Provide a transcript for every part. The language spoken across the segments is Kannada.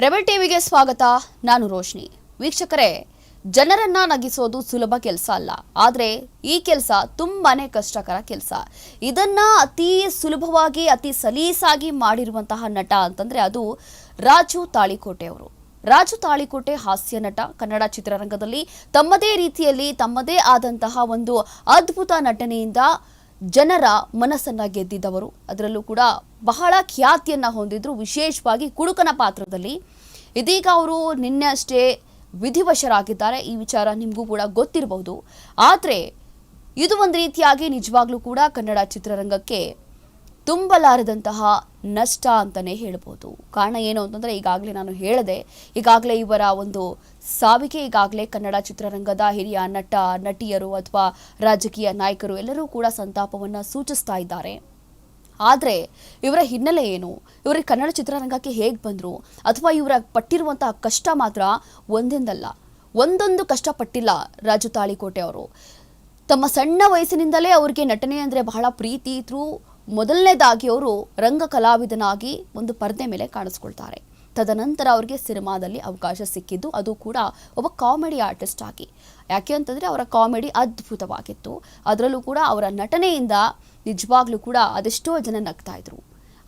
ರೆಬಲ್ ಟಿವಿಗೆ ಸ್ವಾಗತ, ನಾನು ರೋಶ್ನಿ. ವೀಕ್ಷಕರೇ, ಜನರನ್ನ ನಗಿಸೋದು ಸುಲಭ ಕೆಲಸ ಅಲ್ಲ. ಆದರೆ ಈ ಕೆಲಸ ತುಂಬಾನೇ ಕಷ್ಟಕರ ಕೆಲಸ. ಇದನ್ನ ಅತಿ ಸುಲಭವಾಗಿ, ಅತಿ ಸಲೀಸಾಗಿ ಮಾಡಿರುವಂತಹ ನಟ ಅಂತಂದ್ರೆ ಅದು ರಾಜು ತಾಳಿಕೋಟೆ ಅವರು. ರಾಜು ತಾಳಿಕೋಟೆ ಹಾಸ್ಯ ನಟ, ಕನ್ನಡ ಚಿತ್ರರಂಗದಲ್ಲಿ ತಮ್ಮದೇ ರೀತಿಯಲ್ಲಿ, ತಮ್ಮದೇ ಆದಂತಹ ಒಂದು ಅದ್ಭುತ ನಟನೆಯಿಂದ ಜನರ ಮನಸ್ಸನ್ನ ಗೆದ್ದಿದ್ದವರು. ಅದರಲ್ಲೂ ಕೂಡ ಬಹಳ ಖ್ಯಾತಿಯನ್ನ ಹೊಂದಿದ್ರು. ವಿಶೇಷವಾಗಿ ಕುಡುಕನ ಪಾತ್ರದಲ್ಲಿ. ಇದೀಗ ಅವರು ನಿನ್ನೆ ಅಷ್ಟೇ ವಿಧಿವಶರಾಗಿದ್ದಾರೆ. ಈ ವಿಚಾರ ನಿಮಗೂ ಕೂಡ ಗೊತ್ತಿರಬಹುದು. ಆದರೆ, ಇದು ಒಂದು ರೀತಿಯಾಗಿ ನಿಜವಾಗ್ಲೂ ಕೂಡ ಕನ್ನಡ ಚಿತ್ರರಂಗಕ್ಕೆ ತುಂಬಲಾರದಂತಹ ನಷ್ಟ ಅಂತಲೇ ಹೇಳ್ಬೋದು. ಕಾರಣ ಏನು ಅಂತಂದರೆ ಈಗಾಗಲೇ ನಾನು ಹೇಳಿದೆ, ಈಗಾಗಲೇ ಇವರ ಒಂದು ಸಾವಿಗೆ ಈಗಾಗಲೇ ಕನ್ನಡ ಚಿತ್ರರಂಗದ ಹಿರಿಯ ನಟ, ನಟಿಯರು ಅಥವಾ ರಾಜಕೀಯ ನಾಯಕರು ಎಲ್ಲರೂ ಕೂಡ ಸಂತಾಪವನ್ನು ಸೂಚಿಸ್ತಾ ಇದ್ದಾರೆ. ಆದರೆ ಇವರ ಹಿನ್ನೆಲೆ ಏನು? ಇವರ ಕನ್ನಡ ಚಿತ್ರರಂಗಕ್ಕೆ ಹೇಗೆ ಬಂದರು? ಅಥವಾ ಇವರ ಪಟ್ಟಿರುವಂತಹ ಕಷ್ಟ ಮಾತ್ರ ಒಂದೊಂದಲ್ಲ, ಒಂದೊಂದು ಕಷ್ಟಪಟ್ಟಿಲ್ಲ ರಾಜು ತಾಳಿಕೋಟೆ ಅವರು. ತಮ್ಮ ಸಣ್ಣ ವಯಸ್ಸಿನಿಂದಲೇ ಅವರಿಗೆ ನಟನೆ ಅಂದರೆ ಬಹಳ ಪ್ರೀತಿ ಇದ್ರು ಮೊದಲನೇದಾಗಿ ಅವರು ರಂಗ ಕಲಾವಿದನಾಗಿ ಒಂದು ಪರದೆ ಮೇಲೆ ಕಾಣಿಸ್ಕೊಳ್ತಾರೆ. ತದನಂತರ ಅವರಿಗೆ ಸಿನಿಮಾದಲ್ಲಿ ಅವಕಾಶ ಸಿಕ್ಕಿದ್ದು, ಅದು ಕೂಡ ಒಬ್ಬ ಕಾಮಿಡಿ ಆರ್ಟಿಸ್ಟ್ ಆಗಿ. ಯಾಕೆ ಅಂತಂದರೆ ಅವರ ಕಾಮಿಡಿ ಅದ್ಭುತವಾಗಿತ್ತು. ಅದರಲ್ಲೂ ಕೂಡ ಅವರ ನಟನೆಯಿಂದ ನಿಜವಾಗ್ಲೂ ಕೂಡ ಅದೆಷ್ಟೋ ಜನ ನಗ್ತಾ ಇದ್ರು.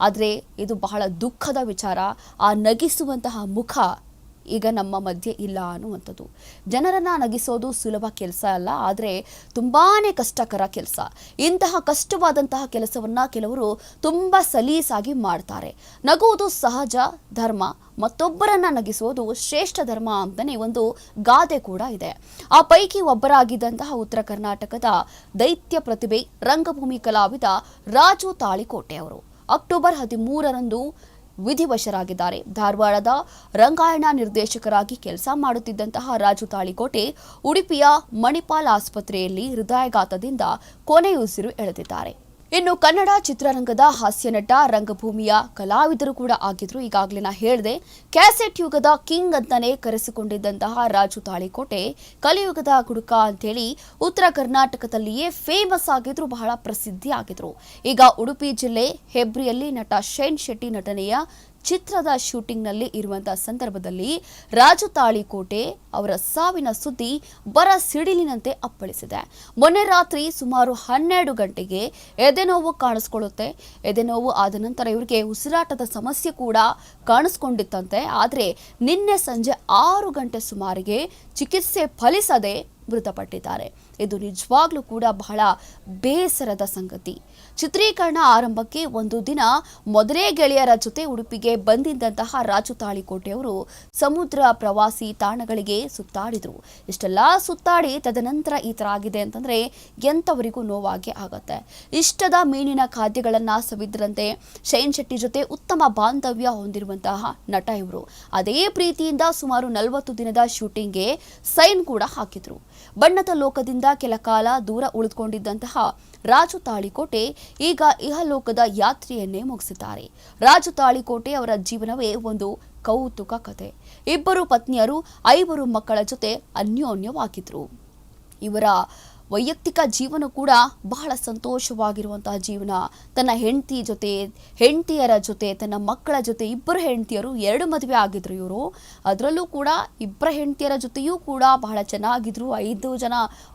ಆದರೆ ಇದು ಬಹಳ ದುಃಖದ ವಿಚಾರ. ಆ ನಗಿಸುವಂತಹ ಮುಖ ಈಗ ನಮ್ಮ ಮಧ್ಯೆ ಇಲ್ಲ ಅನ್ನುವಂಥದ್ದು. ಜನರನ್ನು ನಗಿಸೋದು ಸುಲಭ ಕೆಲಸ ಅಲ್ಲ, ಆದರೆ ತುಂಬಾನೇ ಕಷ್ಟಕರ ಕೆಲಸ. ಇಂತಹ ಕಷ್ಟವಾದಂತಹ ಕೆಲಸವನ್ನ ಕೆಲವರು ತುಂಬ ಸಲೀಸಾಗಿ ಮಾಡ್ತಾರೆ. ನಗುವುದು ಸಹಜ ಧರ್ಮ, ಮತ್ತೊಬ್ಬರನ್ನ ನಗಿಸುವುದು ಶ್ರೇಷ್ಠ ಧರ್ಮ ಅಂತಲೇ ಒಂದು ಗಾದೆ ಕೂಡ ಇದೆ. ಆ ಪೈಕಿ ಒಬ್ಬರಾಗಿದ್ದಂತಹ ಉತ್ತರ ಕರ್ನಾಟಕದ ದೈತ್ಯ ಪ್ರತಿಭೆ ರಂಗಭೂಮಿ ಕಲಾವಿದ ರಾಜು ತಾಳಿಕೋಟೆ ಅವರು. ಅಕ್ಟೋಬರ್ ಹದಿಮೂರರಂದು ವಿಧಿವಶರಾಗಿದ್ದಾರೆ. ಧಾರವಾಡದ ರಂಗಾಯಣ ನಿರ್ದೇಶಕರಾಗಿ ಕೆಲಸ ಮಾಡುತ್ತಿದ್ದಂತಹ ರಾಜು ತಾಳಿಕೋಟೆ ಉಡುಪಿಯ ಮಣಿಪಾಲ್ ಆಸ್ಪತ್ರೆಯಲ್ಲಿ ಹೃದಯಾಘಾತದಿಂದ ಕೊನೆಯುಸಿರು ಎಳೆದಿದ್ದಾರೆ. ಇನ್ನು ಕನ್ನಡ ಚಿತ್ರರಂಗದ ಹಾಸ್ಯ ನಟ ರಂಗಭೂಮಿಯ ಕಲಾವಿದರು ಕೂಡ ಆಗಿದ್ರು. ಈಗಾಗಲೇ ನಾ ಹೇಳಿದೆ, ಕ್ಯಾಸೆಟ್ ಯುಗದ ಕಿಂಗ್ ಅಂತಾನೆ ಕರೆಸಿಕೊಂಡಿದ್ದಂತಹ ರಾಜು ತಾಳಿಕೋಟೆ ಕಲಿಯುಗದ ಗುಡುಕ ಅಂತೇಳಿ ಉತ್ತರ ಕರ್ನಾಟಕದಲ್ಲಿಯೇ ಫೇಮಸ್ ಆಗಿದ್ರು, ಬಹಳ ಪ್ರಸಿದ್ಧಿ ಆಗಿದ್ರು. ಈಗ ಉಡುಪಿ ಜಿಲ್ಲೆ ಹೆಬ್ರಿಯಲ್ಲಿ ನಟ ಶೈನ್ ಶೆಟ್ಟಿ ನಟನೆಯ ಚಿತ್ರದ ಶೂಟಿಂಗ್ನಲ್ಲಿ ಇರುವಂತಹ ಸಂದರ್ಭದಲ್ಲಿ ರಾಜು ತಾಳಿಕೋಟೆ ಅವರ ಸಾವಿನ ಸುದ್ದಿ ಬರ ಸಿಡಿಲಿನಂತೆ ಅಪ್ಪಳಿಸಿದೆ. ಮೊನ್ನೆ ರಾತ್ರಿ ಸುಮಾರು ಹನ್ನೆರಡು ಗಂಟೆಗೆ ಎದೆನೋವು ಕಾಣಿಸ್ಕೊಳ್ಳುತ್ತೆ. ಎದೆನೋವು ಆದ ನಂತರ ಇವರಿಗೆ ಉಸಿರಾಟದ ಸಮಸ್ಯೆ ಕೂಡ ಕಾಣಿಸ್ಕೊಂಡಿತ್ತಂತೆ. ಆದರೆ ನಿನ್ನೆ ಸಂಜೆ ಆರು ಗಂಟೆ ಸುಮಾರಿಗೆ ಚಿಕಿತ್ಸೆ ಫಲಿಸದೆ ಮೃತಪಟ್ಟಿದ್ದಾರೆ. ಇದು ನಿಜವಾಗ್ಲೂ ಕೂಡ ಬಹಳ ಬೇಸರದ ಸಂಗತಿ. ಚಿತ್ರೀಕರಣ ಆರಂಭಕ್ಕೆ ಒಂದು ದಿನ ಮೊದಲೇ ಗೆಳೆಯರ ಜೊತೆ ಉಡುಪಿಗೆ ಬಂದಿದ್ದಂತಹ ರಾಜು ತಾಳಿಕೋಟೆಯವರು ಸಮುದ್ರ ಪ್ರವಾಸಿ ತಾಣಗಳಿಗೆ ಸುತ್ತಾಡಿದ್ರು. ಇಷ್ಟೆಲ್ಲ ಸುತ್ತಾಡಿ ತದನಂತರ ಈ ಥರ ಆಗಿದೆ ಅಂತಂದ್ರೆ ಎಂಥವರಿಗೂ ನೋವಾಗೆ ಆಗತ್ತೆ. ಇಷ್ಟದ ಮೀನಿನ ಖಾದ್ಯಗಳನ್ನ ಸವಿದ್ರಂತೆ ಶೈನ್ ಶೆಟ್ಟಿ ಜೊತೆ ಉತ್ತಮ ಬಾಂಧವ್ಯ ಹೊಂದಿರುವಂತಹ ನಟ ಇವರು. ಅದೇ ಪ್ರೀತಿಯಿಂದ ಸುಮಾರು ನಲವತ್ತು ದಿನದ ಶೂಟಿಂಗ್ಗೆ ಸೈನ್ ಕೂಡ ಹಾಕಿದ್ರು. ಬಣ್ಣದ ಲೋಕದಿಂದ ಕೆಲ ಕಾಲ ದೂರ ಉಳಿದುಕೊಂಡಿದ್ದಂತಹ ರಾಜು ತಾಳಿಕೋಟೆ ಈಗ ಇಹಲೋಕದ ಯಾತ್ರೆಯನ್ನೇ ಮುಗಿಸಿದ್ದಾರೆ. ರಾಜು ತಾಳಿಕೋಟೆ ಅವರ ಜೀವನವೇ ಒಂದು ಕೌತುಕ ಕತೆ. ಇಬ್ಬರು ಪತ್ನಿಯರು, ಐವರು ಮಕ್ಕಳ ಜೊತೆ ಅನ್ಯೋನ್ಯವಾಗಿದ್ರು. ಇವರ ವೈಯಕ್ತಿಕ ಜೀವನ ಕೂಡ ಬಹಳ ಸಂತೋಷವಾಗಿರುವಂತಹ ಜೀವನ. ತನ್ನ ಹೆಂಡತಿ ಜೊತೆ, ಹೆಂಡತಿಯರ ಜೊತೆ, ತನ್ನ ಮಕ್ಕಳ ಜೊತೆ ಇಬ್ಬರು ಹೆಂಡತಿಯರು ಎರಡು ಮದುವೆ ಆಗಿದ್ರು ಇವರು. ಅದರಲ್ಲೂ ಕೂಡ ಇಬ್ಬರ ಹೆಂಡತಿಯರ ಜೊತೆಯೂ ಕೂಡ ಬಹಳ ಚೆನ್ನಾಗಿದ್ರು. ಐದು ಜನ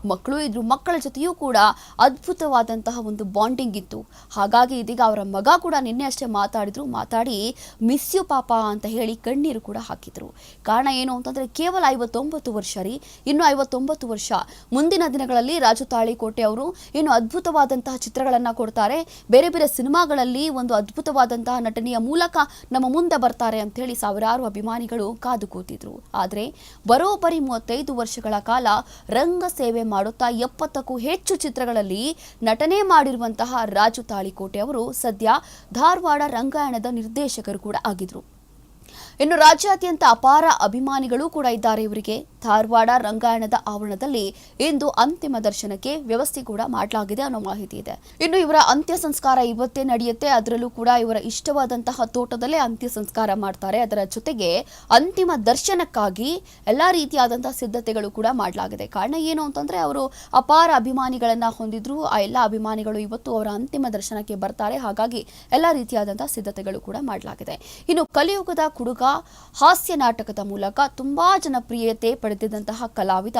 ಮಕ್ಕಳು ಇದ್ರು, ಮಕ್ಕಳ ಜೊತೆಯೂ ಕೂಡ ಅದ್ಭುತವಾದಂತಹ ಒಂದು ಬಾಂಡಿಂಗ್ ಇತ್ತು. ಹಾಗಾಗಿ ಇದೀಗ ಅವರ ಮಗ ಕೂಡ ನಿನ್ನೆ ಅಷ್ಟೇ ಮಾತಾಡಿದ್ರು. ಮಾತಾಡಿ ಮಿಸ್ ಯು ಪಾಪ ಅಂತ ಹೇಳಿ ಕಣ್ಣೀರು ಕೂಡ ಹಾಕಿದ್ರು. ಕಾರಣ ಏನು ಅಂತಂದ್ರೆ ಕೇವಲ ಐವತ್ತೊಂಬತ್ತು ವರ್ಷ ರೀ. ಇನ್ನು ಐವತ್ತೊಂಬತ್ತು ವರ್ಷ. ಮುಂದಿನ ದಿನಗಳಲ್ಲಿ ರಾಜು ತಾಳಿಕೋಟೆ ಅವರು ಇನ್ನು ಅದ್ಭುತವಾದಂತಹ ಚಿತ್ರಗಳನ್ನ ಕೊಡ್ತಾರೆ. ಬೇರೆ ಬೇರೆ ಸಿನಿಮಾಗಳಲ್ಲಿ ಒಂದು ಅದ್ಭುತವಾದಂತಹ ನಟನೆಯ ಮೂಲಕ ನಮ್ಮ ಮುಂದೆ ಬರ್ತಾರೆ ಅಂತ ಹೇಳಿ ಸಾವಿರಾರು ಅಭಿಮಾನಿಗಳು ಕಾದು ಕೂತಿದ್ರು. ಆದರೆ ಬರೋಬ್ಬರಿ ಮೂವತ್ತೈದು ವರ್ಷಗಳ ಕಾಲ ರಂಗ ಸೇವೆ ಮಾಡುತ್ತಾ ಎಪ್ಪತ್ತಕ್ಕೂ ಹೆಚ್ಚು ಚಿತ್ರಗಳಲ್ಲಿ ನಟನೆ ಮಾಡಿರುವಂತಹ ರಾಜು ತಾಳಿಕೋಟೆ ಅವರು ಸದ್ಯ ಧಾರವಾಡ ರಂಗಾಯಣದ ನಿರ್ದೇಶಕರು ಕೂಡ ಆಗಿದ್ರು. ಇನ್ನು ರಾಜ್ಯಾದ್ಯಂತ ಅಪಾರ ಅಭಿಮಾನಿಗಳು ಕೂಡ ಇದ್ದಾರೆ ಇವರಿಗೆ. ಧಾರವಾಡ, ರಂಗಾಯಣದ ಆವರಣದಲ್ಲಿ ಇಂದು ಅಂತಿಮ ದರ್ಶನಕ್ಕೆ ವ್ಯವಸ್ಥೆ ಕೂಡ ಮಾಡಲಾಗಿದೆ ಅನ್ನೋ ಮಾಹಿತಿ ಇದೆ. ಇನ್ನು ಇವರ ಅಂತ್ಯ ಸಂಸ್ಕಾರ ಇವತ್ತೇ ನಡೆಯುತ್ತೆ. ಅದರಲ್ಲೂ ಕೂಡ ಇವರ ಇಷ್ಟವಾದಂತಹ ತೋಟದಲ್ಲೇ ಅಂತ್ಯ ಸಂಸ್ಕಾರ ಮಾಡ್ತಾರೆ. ಅದರ ಜೊತೆಗೆ ಅಂತಿಮ ದರ್ಶನಕ್ಕಾಗಿ ಎಲ್ಲಾ ರೀತಿಯಾದಂತಹ ಸಿದ್ಧತೆಗಳು ಕೂಡ ಮಾಡಲಾಗಿದೆ. ಕಾರಣ ಏನು ಅಂತಂದ್ರೆ ಅವರು ಅಪಾರ ಅಭಿಮಾನಿಗಳನ್ನ ಹೊಂದಿದ್ರು. ಆ ಎಲ್ಲ ಅಭಿಮಾನಿಗಳು ಇವತ್ತು ಅವರ ಅಂತಿಮ ದರ್ಶನಕ್ಕೆ ಬರ್ತಾರೆ. ಹಾಗಾಗಿ ಎಲ್ಲ ರೀತಿಯಾದಂತಹ ಸಿದ್ಧತೆಗಳು ಕೂಡ ಮಾಡಲಾಗಿದೆ. ಇನ್ನು ಕಲಿಯುಗದ ಕುಡುಗ ಹಾಸ್ಯ ನಾಟಕದ ಮೂಲಕ ತುಂಬಾ ಜನಪ್ರಿಯತೆ ಪಡೆದಿದ್ದಂತಹ ಕಲಾವಿದ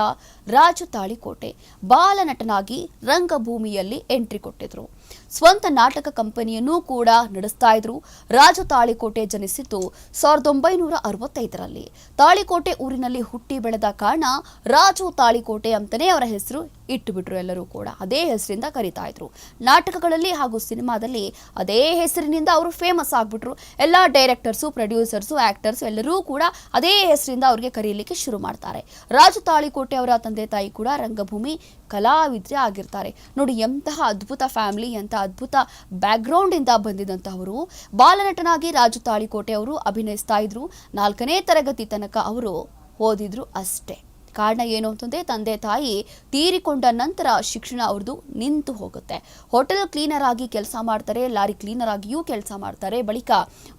ರಾಜು ತಾಳಿಕೋಟೆ. ಬಾಲನಟನಾಗಿ ರಂಗಭೂಮಿಯಲ್ಲಿ ಎಂಟ್ರಿ ಕೊಟ್ಟಿದ್ರು. ಸ್ವಂತ ನಾಟಕ ಕಂಪನಿಯನ್ನು ಕೂಡ ನಡೆಸ್ತಾ ಇದ್ರು. ರಾಜು ತಾಳಿಕೋಟೆ ಜನಿಸಿದ್ದು ಸಾವಿರದ ಒಂಬೈನೂರ ಅರವತ್ತೈದರಲ್ಲಿ. ತಾಳಿಕೋಟೆ ಊರಿನಲ್ಲಿ ಹುಟ್ಟಿ ಬೆಳೆದ ಕಾರಣ ರಾಜು ತಾಳಿಕೋಟೆ ಅಂತಲೇ ಅವರ ಹೆಸರು ಇಟ್ಟುಬಿಟ್ರು ಎಲ್ಲರೂ ಕೂಡ. ಅದೇ ಹೆಸರಿಂದ ಕರಿತಾ ಇದ್ರು. ನಾಟಕಗಳಲ್ಲಿ ಹಾಗೂ ಸಿನಿಮಾದಲ್ಲಿ ಅದೇ ಹೆಸರಿನಿಂದ ಅವರು ಫೇಮಸ್ ಆಗ್ಬಿಟ್ರು. ಎಲ್ಲ ಡೈರೆಕ್ಟರ್ಸು ಪ್ರೊಡ್ಯೂಸರ್ಸು ಆ್ಯಕ್ಟರ್ಸು ಎಲ್ಲರೂ ಕೂಡ ಅದೇ ಹೆಸರಿಂದ ಅವ್ರಿಗೆ ಕರೀಲಿಕ್ಕೆ ಶುರು ಮಾಡ್ತಾರೆ. ರಾಜು ತಾಳಿಕೋಟೆ ಅವರ ತಂದೆ ತಾಯಿ ಕೂಡ ರಂಗಭೂಮಿ ಕಲಾವಿದ್ರೆ ಆಗಿರ್ತಾರೆ. ನೋಡಿ ಎಂತಹ ಅದ್ಭುತ ಫ್ಯಾಮಿಲಿ ಎಂಥ ಅದ್ಭುತ ಬ್ಯಾಕ್ಗ್ರೌಂಡಿಂದ ಬಂದಿದಂತಹವರು. ಬಾಲನಟನಾಗಿ ರಾಜು ತಾಳಿಕೋಟೆ ಅವರು ಅಭಿನಯಿಸ್ತಾ ಇದ್ರು. ನಾಲ್ಕನೇ ತರಗತಿ ತನಕ ಅವರು ಓದಿದ್ರು ಅಷ್ಟೇ. ಕಾರಣ ಏನು ಅಂತಂದ್ರೆ ತಂದೆ ತಾಯಿ ತೀರಿಕೊಂಡ ನಂತರ ಶಿಕ್ಷಣ ಅವ್ರದ್ದು ನಿಂತು ಹೋಗುತ್ತೆ. ಹೋಟೆಲ್ ಕ್ಲೀನರ್ ಆಗಿ ಕೆಲಸ ಮಾಡ್ತಾರೆ, ಲಾರಿ ಕ್ಲೀನರ್ ಆಗಿಯೂ ಕೆಲಸ ಮಾಡ್ತಾರೆ, ಬಳಿಕ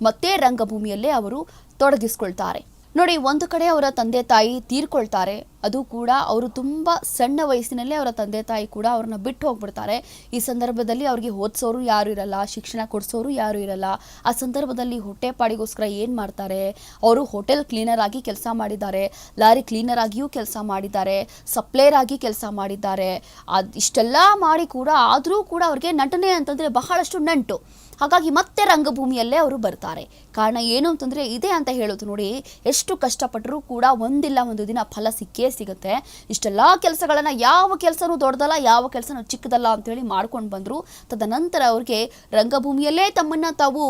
ಮತ್ತೆ ರಂಗಭೂಮಿಯಲ್ಲೇ ಅವರು ತೊಡಗಿಸ್ಕೊಳ್ತಾರೆ. ನೋಡಿ, ಒಂದು ಕಡೆ ಅವರ ತಂದೆ ತಾಯಿ ತೀರ್ಕೊಳ್ತಾರೆ, ಅದು ಕೂಡ ಅವರು ತುಂಬ ಸಣ್ಣ ವಯಸ್ಸಿನಲ್ಲೇ ಅವರ ತಂದೆ ತಾಯಿ ಕೂಡ ಅವ್ರನ್ನ ಬಿಟ್ಟು ಹೋಗ್ಬಿಡ್ತಾರೆ. ಈ ಸಂದರ್ಭದಲ್ಲಿ ಅವ್ರಿಗೆ ಓದಿಸೋರು ಯಾರು ಇರಲ್ಲ, ಶಿಕ್ಷಣ ಕೊಡಿಸೋರು ಯಾರು ಇರಲ್ಲ. ಆ ಸಂದರ್ಭದಲ್ಲಿ ಹೊಟ್ಟೆಪಾಡಿಗೋಸ್ಕರ ಏನು ಮಾಡ್ತಾರೆ? ಅವರು ಹೋಟೆಲ್ ಕ್ಲೀನರ್ ಆಗಿ ಕೆಲಸ ಮಾಡಿದ್ದಾರೆ, ಲಾರಿ ಕ್ಲೀನರ್ ಆಗಿಯೂ ಕೆಲಸ ಮಾಡಿದ್ದಾರೆ, ಸಪ್ಲೈಯರ್ ಆಗಿ ಕೆಲಸ ಮಾಡಿದ್ದಾರೆ. ಅದು ಇಷ್ಟೆಲ್ಲ ಮಾಡಿ ಕೂಡ ಆದರೂ ಕೂಡ ಅವ್ರಿಗೆ ನಟನೆ ಅಂತಂದರೆ ಬಹಳಷ್ಟು ನಂಟು. ಹಾಗಾಗಿ ಮತ್ತೆ ರಂಗಭೂಮಿಯಲ್ಲೇ ಅವರು ಬರ್ತಾರೆ. ಕಾರಣ ಏನು ಅಂತಂದರೆ ಇದೆ ಅಂತ ಹೇಳೋದು ನೋಡಿ, ಎಷ್ಟು ಕಷ್ಟಪಟ್ಟರೂ ಕೂಡ ಒಂದಿಲ್ಲ ಒಂದು ದಿನ ಫಲ ಸಿಕ್ಕೇ ಸಿಗುತ್ತೆ. ಇಷ್ಟೆಲ್ಲ ಕೆಲಸಗಳನ್ನು ಯಾವ ಕೆಲಸನೂ ದೊಡ್ಡದಲ್ಲ, ಯಾವ ಕೆಲಸನೂ ಚಿಕ್ಕದಲ್ಲ ಅಂತೇಳಿ ಮಾಡ್ಕೊಂಡು ಬಂದರು. ತದನಂತರ ಅವ್ರಿಗೆ ರಂಗಭೂಮಿಯಲ್ಲೇ ತಮ್ಮನ್ನು ತಾವು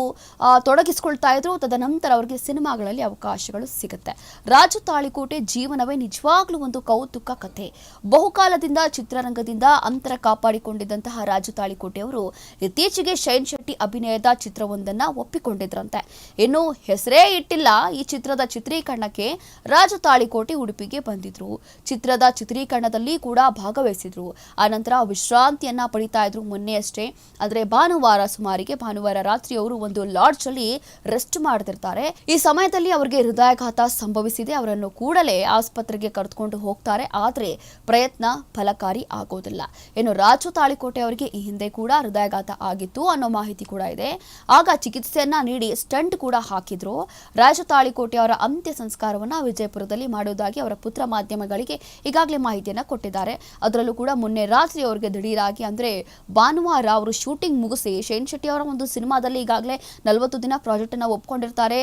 ತೊಡಗಿಸ್ಕೊಳ್ತಾ ಇದ್ರು. ತದನಂತರ ಅವ್ರಿಗೆ ಸಿನಿಮಾಗಳಲ್ಲಿ ಅವಕಾಶಗಳು ಸಿಗುತ್ತೆ. ರಾಜು ತಾಳಿಕೋಟೆ ಜೀವನವೇ ನಿಜವಾಗ್ಲೂ ಒಂದು ಕೌತುಕ ಕಥೆ. ಬಹುಕಾಲದಿಂದ ಚಿತ್ರರಂಗದಿಂದ ಅಂತರ ಕಾಪಾಡಿಕೊಂಡಿದ್ದಂತಹ ರಾಜು ತಾಳಿಕೋಟೆ ಅವರು ಇತ್ತೀಚೆಗೆ ಶೈನ್ ಶೆಟ್ಟಿ ಅಭಿನಯದ ಚಿತ್ರವೊಂದನ್ನ ಒಪ್ಪಿಕೊಂಡಿದ್ರಂತೆ. ಇನ್ನು ಹೆಸರೇ ಇಟ್ಟಿಲ್ಲ ಈ ಚಿತ್ರದ ಚಿತ್ರೀಕರಣಕ್ಕೆ ರಾಜು ತಾಳಿಕೋಟೆ ಉಡುಪಿಗೆ ಬಂದಿದ್ರು. ಚಿತ್ರದ ಚಿತ್ರೀಕರಣದಲ್ಲಿ ಕೂಡ ಭಾಗವಹಿಸಿದ್ರು. ಆನಂತರ ವಿಶ್ರಾಂತಿಯನ್ನ ಪಡಿತಾ ಇದ್ರು ಮೊನ್ನೆ ಅಷ್ಟೇ. ಅಂದ್ರೆ ಭಾನುವಾರ ಸುಮಾರಿಗೆ ಭಾನುವಾರ ರಾತ್ರಿ ಅವರು ಒಂದು ಲಾಡ್ಜ್ ಅಲ್ಲಿ ರೆಸ್ಟ್ ಮಾಡ್ತಿರ್ತಾರೆ. ಈ ಸಮಯದಲ್ಲಿ ಅವರಿಗೆ ಹೃದಯಾಘಾತ ಸಂಭವಿಸಿದೆ. ಅವರನ್ನು ಕೂಡಲೇ ಆಸ್ಪತ್ರೆಗೆ ಕರೆದುಕೊಂಡು ಹೋಗ್ತಾರೆ. ಆದ್ರೆ ಪ್ರಯತ್ನ ಫಲಕಾರಿ ಆಗೋದಿಲ್ಲ. ಇನ್ನು ರಾಜು ತಾಳಿಕೋಟೆ ಅವರಿಗೆ ಈ ಹಿಂದೆ ಕೂಡ ಹೃದಯಾಘಾತ ಆಗಿತ್ತು ಅನ್ನೋ ಮಾಹಿತಿ ಕೂಡ ಇದೆ. ಆಗ ಚಿಕಿತ್ಸೆಯನ್ನ ನೀಡಿ ಸ್ಟಂಟ್ ಕೂಡ ಹಾಕಿದ್ರು. ರಾಜತಾಳಿಕೋಟೆ ಅವರ ಅಂತ್ಯ ಸಂಸ್ಕಾರವನ್ನ ವಿಜಯಪುರದಲ್ಲಿ ಮಾಡುವುದಾಗಿ ಅವರ ಪುತ್ರ ಮಾಧ್ಯಮಗಳಿಗೆ ಈಗಾಗಲೇ ಮಾಹಿತಿಯನ್ನ ಕೊಟ್ಟಿದ್ದಾರೆ. ಅದರಲ್ಲೂ ಕೂಡ ಮೊನ್ನೆ ರಾತ್ರಿ ಅವರಿಗೆ ದಿಢೀರಾಗಿ ಅಂದ್ರೆ ಭಾನುವಾರ ಅವರು ಶೂಟಿಂಗ್ ಮುಗಿಸಿ ಶೇನ್ ಶೆಟ್ಟಿ ಅವರ ಒಂದು ಸಿನಿಮಾದಲ್ಲಿ ಈಗಾಗಲೇ ನಲವತ್ತು ದಿನ ಪ್ರಾಜೆಕ್ಟ್ ಅನ್ನ ಒಪ್ಕೊಂಡಿರ್ತಾರೆ.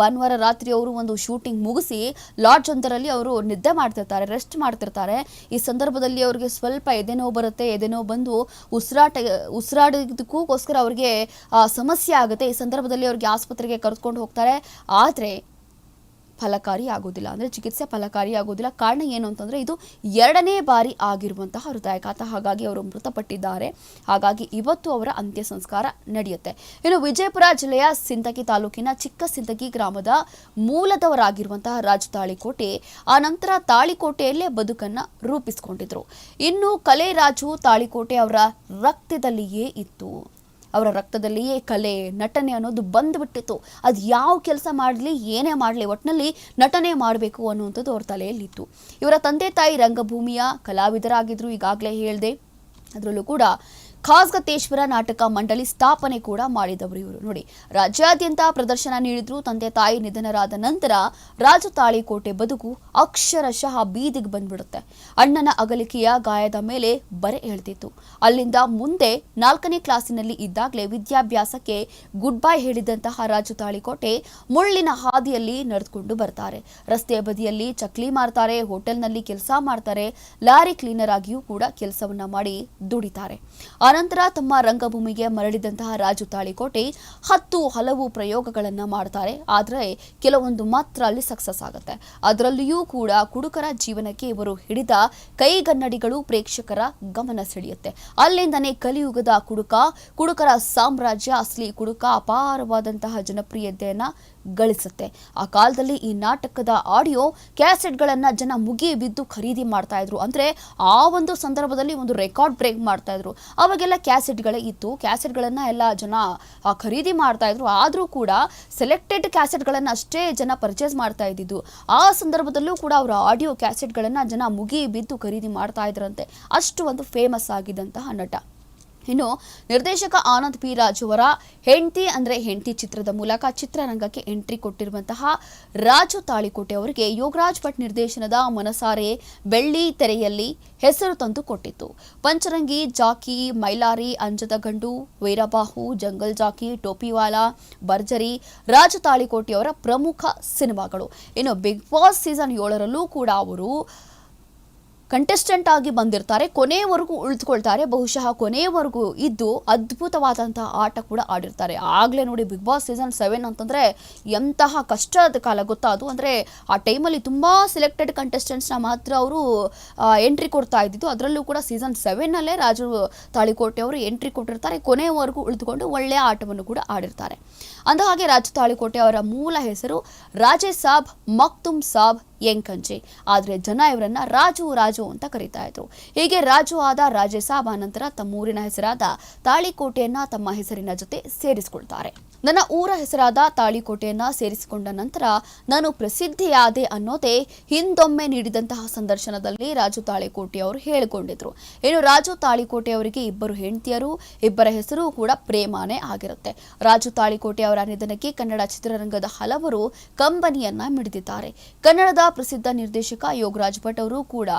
ಭಾನುವಾರ ರಾತ್ರಿ ಅವರು ಒಂದು ಶೂಟಿಂಗ್ ಮುಗಿಸಿ ಲಾಡ್ಜ್ ಒಂದರಲ್ಲಿ ಅವರು ನಿದ್ದೆ ಮಾಡ್ತಿರ್ತಾರೆ, ರೆಸ್ಟ್ ಮಾಡ್ತಿರ್ತಾರೆ. ಈ ಸಂದರ್ಭದಲ್ಲಿ ಅವರಿಗೆ ಸ್ವಲ್ಪ ಎದೆನೋವು ಬರುತ್ತೆ. ಎದೆನೋವು ಬಂದು ಉಸಿರಾಟ, ಉಸಿರಾಡೋದಕ್ಕೋಸ್ಕರ ಅವರಿಗೆ ಸಮಸ್ಯೆ ಆಗುತ್ತೆ. ಈ ಸಂದರ್ಭದಲ್ಲಿ ಅವ್ರಿಗೆ ಆಸ್ಪತ್ರೆಗೆ ಕರೆದುಕೊಂಡು ಹೋಗ್ತಾರೆ. ಆದರೆ ಫಲಕಾರಿ ಆಗೋದಿಲ್ಲ. ಅಂದರೆ ಚಿಕಿತ್ಸೆ ಫಲಕಾರಿ ಆಗೋದಿಲ್ಲ. ಕಾರಣ ಏನು ಅಂತಂದರೆ ಇದು ಎರಡನೇ ಬಾರಿ ಆಗಿರುವಂತಹ ಹೃದಯಾಘಾತ. ಹಾಗಾಗಿ ಅವರು ಮೃತಪಟ್ಟಿದ್ದಾರೆ. ಹಾಗಾಗಿ ಇವತ್ತು ಅವರ ಅಂತ್ಯ ಸಂಸ್ಕಾರ ನಡೆಯುತ್ತೆ. ಇನ್ನು ವಿಜಯಪುರ ಜಿಲ್ಲೆಯ ಸಿಂದಗಿ ತಾಲೂಕಿನ ಚಿಕ್ಕ ಸಿಂದಗಿ ಗ್ರಾಮದ ಮೂಲದವರಾಗಿರುವಂತಹ ರಾಜು ತಾಳಿಕೋಟೆ, ಆ ನಂತರ ತಾಳಿಕೋಟೆಯಲ್ಲೇ ಬದುಕನ್ನು ರೂಪಿಸಿಕೊಂಡಿದ್ರು. ಇನ್ನು ಕಲೆ ರಾಜು ತಾಳಿಕೋಟೆ ಅವರ ರಕ್ತದಲ್ಲಿಯೇ ಇತ್ತು. ಅವರ ರಕ್ತದಲ್ಲಿಯೇ ಕಲೆ, ನಟನೆ ಅನ್ನೋದು ಬಂದ್ಬಿಟ್ಟಿತ್ತು. ಅದು ಯಾವ ಕೆಲಸ ಮಾಡಲಿ, ಏನೇ ಮಾಡಲಿ ಒಟ್ಟಿನಲ್ಲಿ ನಟನೆ ಮಾಡಬೇಕು ಅನ್ನುವಂಥದ್ದು ಅವ್ರ ತಲೆಯಲ್ಲಿತ್ತು. ಇವರ ತಂದೆ ತಾಯಿ ರಂಗಭೂಮಿಯ ಕಲಾವಿದರಾಗಿದ್ದರು ಈಗಾಗಲೇ ಹೇಳಿದೆ. ಅದರಲ್ಲೂ ಕೂಡ ಖಾಸ್ಗತೇಶ್ವರ ನಾಟಕ ಮಂಡಳಿ ಸ್ಥಾಪನೆ ಕೂಡ ಮಾಡಿದವರು ಇವರು. ನೋಡಿ, ರಾಜ್ಯಾದ್ಯಂತ ಪ್ರದರ್ಶನ ನೀಡಿದ್ರು ತಂದೆ ತಾಯಿ ನಿಧನರಾದ ನಂತರ ರಾಜು ತಾಳಿಕೋಟೆ ಬದುಕು ಅಕ್ಷರಶಃ ಬೀದಿಗೆ ಬಂದ್ಬಿಡುತ್ತೆ. ಅಣ್ಣನ ಅಗಲಿಕೆಯ ಗಾಯದ ಮೇಲೆ ಬರೆ ಎಳೆದಿತ್ತು. ಅಲ್ಲಿಂದ ಮುಂದೆ ನಾಲ್ಕನೇ ಕ್ಲಾಸಿನಲ್ಲಿ ಇದ್ದಾಗಲೇ ವಿದ್ಯಾಭ್ಯಾಸಕ್ಕೆ ಗುಡ್ ಬೈ ಹೇಳಿದಂತಹ ರಾಜು ತಾಳಿಕೋಟೆ ಮುಳ್ಳಿನ ಹಾದಿಯಲ್ಲಿ ನಡೆದುಕೊಂಡು ಬರ್ತಾರೆ. ರಸ್ತೆಯ ಬದಿಯಲ್ಲಿ ಚಕ್ಲಿ ಮಾರ್ತಾರೆ, ಹೋಟೆಲ್ನಲ್ಲಿ ಕೆಲಸ ಮಾಡ್ತಾರೆ, ಲಾರಿ ಕ್ಲೀನರ್ ಆಗಿಯೂ ಕೂಡ ಕೆಲಸವನ್ನ ಮಾಡಿ ದುಡಿತಾರೆ. ಆನಂತರ ತಮ್ಮ ರಂಗಭೂಮಿಗೆ ಮರಳಿದಂತಹ ರಾಜು ತಾಳಿಕೋಟೆ ಹತ್ತು ಹಲವು ಪ್ರಯೋಗಗಳನ್ನು ಮಾಡ್ತಾರೆ. ಆದರೆ ಕೆಲವೊಂದು ಮಾತ್ರ ಅಲ್ಲಿ ಸಕ್ಸಸ್ ಆಗುತ್ತೆ. ಅದರಲ್ಲಿಯೂ ಕೂಡ ಕುಡುಕರ ಜೀವನಕ್ಕೆ ಇವರು ಹಿಡಿದ ಕೈಗನ್ನಡಿಗಳು ಪ್ರೇಕ್ಷಕರ ಗಮನ ಸೆಳೆಯುತ್ತೆ. ಅಲ್ಲಿಂದನೇ ಕಲಿಯುಗದ ಕುಡುಕ, ಕುಡುಕರ ಸಾಮ್ರಾಜ್ಯ, ಅಸಲಿ ಕುಡುಕ ಅಪಾರವಾದಂತಹ ಜನಪ್ರಿಯತೆಯನ್ನ ಗಳಿಸುತ್ತೆ. ಆ ಕಾಲದಲ್ಲಿ ಈ ನಾಟಕದ ಆಡಿಯೋ ಕ್ಯಾಸೆಟ್ಗಳನ್ನು ಜನ ಮುಗಿ ಬಿದ್ದು ಖರೀದಿ ಮಾಡ್ತಾ ಇದ್ರು. ಅಂದರೆ ಆ ಒಂದು ಸಂದರ್ಭದಲ್ಲಿ ಒಂದು ರೆಕಾರ್ಡ್ ಬ್ರೇಕ್ ಮಾಡ್ತಾ ಇದ್ರು. ಅವಾಗೆಲ್ಲ ಕ್ಯಾಸೆಟ್ಗಳೇ ಇತ್ತು. ಕ್ಯಾಸೆಟ್ಗಳನ್ನು ಎಲ್ಲ ಜನ ಖರೀದಿ ಮಾಡ್ತಾ ಇದ್ರು. ಆದರೂ ಕೂಡ ಸೆಲೆಕ್ಟೆಡ್ ಕ್ಯಾಸೆಟ್ಗಳನ್ನು ಅಷ್ಟೇ ಜನ ಪರ್ಚೇಸ್ ಮಾಡ್ತಾ ಇದ್ದಿದ್ದು. ಆ ಸಂದರ್ಭದಲ್ಲೂ ಕೂಡ ಅವರ ಆಡಿಯೋ ಕ್ಯಾಸೆಟ್ಗಳನ್ನು ಜನ ಮುಗಿ ಬಿದ್ದು ಖರೀದಿ ಮಾಡ್ತಾ ಇದ್ರಂತೆ. ಅಷ್ಟು ಒಂದು ಫೇಮಸ್ ಆಗಿದ್ದಂತಹ ನಟ. ಇನ್ನು ನಿರ್ದೇಶಕ ಆನಂದ್ ಪಿ ರಾಜ್ ಅವರ ಹೆಂಡತಿ ಅಂದ್ರೆ ಹೆಂಡತಿ ಚಿತ್ರದ ಮೂಲಕ ಚಿತ್ರರಂಗಕ್ಕೆ ಎಂಟ್ರಿ ಕೊಟ್ಟಿರುವಂತಹ ರಾಜು ತಾಳಿಕೋಟೆ ಅವರಿಗೆ ಯೋಗರಾಜ್ ಭಟ್ ನಿರ್ದೇಶನದ ಮನಸಾರೆ ಬೆಳ್ಳಿ ತೆರೆಯಲ್ಲಿ ಹೆಸರು ತಂದು ಕೊಟ್ಟಿತ್ತು. ಪಂಚರಂಗಿ, ಜಾಕಿ, ಮೈಲಾರಿ, ಅಂಜದ ಗಂಡು, ವೈರಬಾಹು, ಜಂಗಲ್ ಜಾಕಿ, ಟೋಪಿವಾಲಾ, ಭರ್ಜರಿ, ರಾಜು ತಾಳಿಕೋಟೆಯವರ ಪ್ರಮುಖ ಸಿನಿಮಾಗಳು. ಇನ್ನು ಬಿಗ್ ಬಾಸ್ ಸೀಸನ್ ಏಳರಲ್ಲೂ ಕೂಡ ಅವರು ಕಂಟೆಸ್ಟೆಂಟ್ ಆಗಿ ಬಂದಿರ್ತಾರೆ, ಕೊನೆಯವರೆಗೂ ಉಳಿದುಕೊಳ್ತಾರೆ. ಬಹುಶಃ ಕೊನೆಯವರೆಗೂ ಇದ್ದು ಅದ್ಭುತವಾದಂತಹ ಆಟ ಕೂಡ ಆಡಿರ್ತಾರೆ. ಆಗಲೇ ನೋಡಿ ಬಿಗ್ ಬಾಸ್ ಸೀಸನ್ ಸೆವೆನ್ ಅಂತಂದರೆ ಎಂತಹ ಕಷ್ಟದ ಕಾಲ ಗೊತ್ತಾ? ಅದು ಅಂದರೆ ಆ ಟೈಮಲ್ಲಿ ತುಂಬ ಸೆಲೆಕ್ಟೆಡ್ ಕಂಟೆಸ್ಟೆಂಟ್ಸ್ನ ಮಾತ್ರ ಅವರು ಎಂಟ್ರಿ ಕೊಡ್ತಾ ಇದ್ದಿದ್ದು. ಅದರಲ್ಲೂ ಕೂಡ ಸೀಸನ್ ಸೆವೆನ್ನಲ್ಲೇ ರಾಜು ತಾಳಿಕೋಟೆ ಅವರು ಎಂಟ್ರಿ ಕೊಟ್ಟಿರ್ತಾರೆ. ಕೊನೆಯವರೆಗೂ ಉಳಿದುಕೊಂಡು ಒಳ್ಳೆಯ ಆಟವನ್ನು ಕೂಡ ಆಡಿರ್ತಾರೆ. ಅಂದ ರಾಜ ತಾಳಿಕೋಟೆ ಅವರ ಮೂಲ ಹೆಸರು ರಾಜೇ ಸಾಬ್ ಮಕ್ತುಮ್ ಸಾಬ್ ಎಂಕಂಜೆ ಆದರೆ ಜನ ಇವರನ್ನ ರಾಜು ರಾಜು ಅಂತ ಕರೀತಾ ಇದ್ರು. ಹೀಗೆ ರಾಜು ಆದ ರಾಜೇ ಸಾಬ್ ಆನಂತರ ನಂತರ ಊರಿನ ಹೆಸರಾದ ತಾಳಿಕೋಟೆಯನ್ನ ತಮ್ಮ ಹೆಸರಿನ ಜೊತೆ ಸೇರಿಸಿಕೊಳ್ತಾರೆ. ನನ್ನ ಊರ ಹೆಸರಾದ ತಾಳಿಕೋಟೆಯನ್ನ ಸೇರಿಸಿಕೊಂಡ ನಂತರ ನಾನು ಪ್ರಸಿದ್ಧಿಯಾದೆ ಅನ್ನೋದೇ ಹಿಂದೊಮ್ಮೆ ನೀಡಿದಂತಹ ಸಂದರ್ಶನದಲ್ಲಿ ರಾಜು ತಾಳಿಕೋಟೆ ಅವರು ಹೇಳಿಕೊಂಡಿದ್ರು. ಇನ್ನು ರಾಜು ತಾಳಿಕೋಟೆ ಅವರಿಗೆ ಇಬ್ಬರು ಹೆಂಡತಿಯರು, ಇಬ್ಬರ ಹೆಸರು ಕೂಡ ಪ್ರೇಮಾನೇ ಆಗಿರುತ್ತೆ. ರಾಜು ತಾಳಿಕೋಟೆ ಅವರ ನಿಧನಕ್ಕೆ ಕನ್ನಡ ಚಿತ್ರರಂಗದ ಹಲವರು ಕಂಬನಿಯನ್ನ ಮಿಡಿದಿದ್ದಾರೆ. ಕನ್ನಡದ ಪ್ರಸಿದ್ಧ ನಿರ್ದೇಶಕ ಯೋಗರಾಜ್ ಭಟ್ ಅವರು ಕೂಡ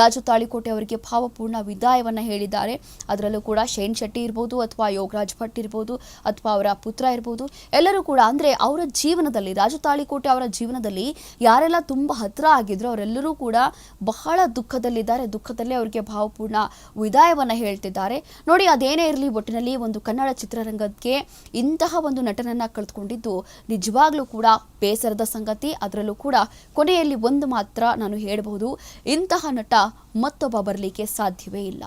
ರಾಜು ತಾಳಿಕೋಟೆ ಅವರಿಗೆ ಭಾವಪೂರ್ಣ ವಿದಾಯವನ್ನ ಹೇಳಿದ್ದಾರೆ. ಅದರಲ್ಲೂ ಕೂಡ ಶೇನ್ ಶೆಟ್ಟಿ ಇರ್ಬೋದು ಅಥವಾ ಯೋಗರಾಜ್ ಭಟ್ ಇರ್ಬೋದು ಅಥವಾ ಅವರ ಪುತ್ರ ಇರ್ಬೋದು ಎಲ್ಲರೂ ಕೂಡ ಅಂದ್ರೆ ಅವರ ಜೀವನದಲ್ಲಿ, ರಾಜತಾಳಿಕೋಟೆ ಅವರ ಜೀವನದಲ್ಲಿ ಯಾರೆಲ್ಲ ತುಂಬಾ ಹತ್ರ ಆಗಿದ್ರು, ಅವರೆಲ್ಲರೂ ಕೂಡ ಬಹಳ ದುಃಖದಲ್ಲಿದ್ದಾರೆ. ದುಃಖದಲ್ಲೇ ಅವರಿಗೆ ಭಾವಪೂರ್ಣ ವಿದಾಯವನ್ನ ಹೇಳ್ತಿದ್ದಾರೆ. ನೋಡಿ, ಅದೇನೇ ಇರಲಿ ಒಟ್ಟಿನಲ್ಲಿ ಒಂದು ಕನ್ನಡ ಚಿತ್ರರಂಗಕ್ಕೆ ಇಂತಹ ಒಂದು ನಟನನ್ನ ಕಳೆದುಕೊಂಡಿದ್ದು, ನಿಜವಾಗ್ಲೂ ಕೂಡ ಬೇಸರದ ಸಂಗತಿ. ಅದರಲ್ಲೂ ಕೂಡ ಕೊನೆಯಲ್ಲಿ ಒಂದು ಮಾತ್ರ ನಾನು ಹೇಳಬಹುದು, ಇಂತಹ ನಟ ಮತ್ತೊಬ್ಬ ಬರಲಿಕ್ಕೆ ಸಾಧ್ಯವೇ ಇಲ್ಲ.